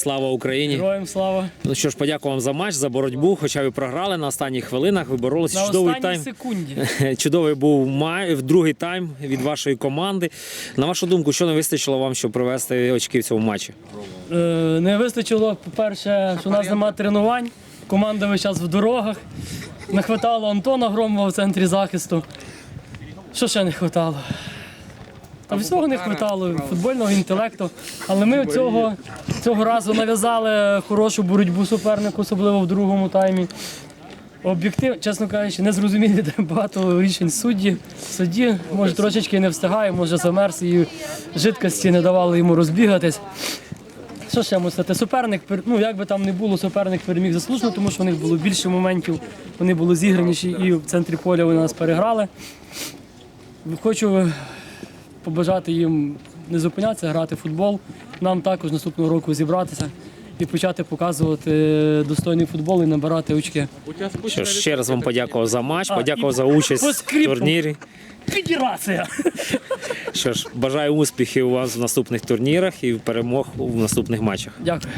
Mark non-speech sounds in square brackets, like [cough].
Слава Україні! Героям слава. Ну що ж, подякую вам за матч, за боротьбу. Хоча ви програли на останніх хвилинах. Ви боролися На чудовий тайм. секунді. [laughs] Чудовий був май, в другий тайм від вашої команди. На вашу думку, що не вистачило вам, щоб привести очки в цьому матчі? Е, Не вистачило, по-перше, що у нас немає тренувань. Команда весь час в дорогах. Не хватало Антона Громова в центрі захисту. Що ще не хватало? Та всього не хватало, футбольного інтелекту. Але ми цього, цього разу нав'язали хорошу боротьбу супернику, особливо в другому таймі. Об'єктив, чесно кажучи, не зрозуміли багато рішень судді. Судді, може, трошечки не встигає, може замерз і жидкості не давали йому розбігатись. Що ще можу? Суперник, ну як би там не було, суперник переміг заслужено, тому що у них було більше моментів, вони були зіграніші і в центрі поля вони нас переграли. Хочу побажати їм не зупинятися, грати в футбол. Нам також наступного року зібратися і почати показувати достойний футбол і набирати очки. Що ж, ще раз вам подякував за матч, подякував за участь в турнірі. Федерація! Що ж, бажаю успіхів у вас в наступних турнірах і перемог у наступних матчах. Дякую.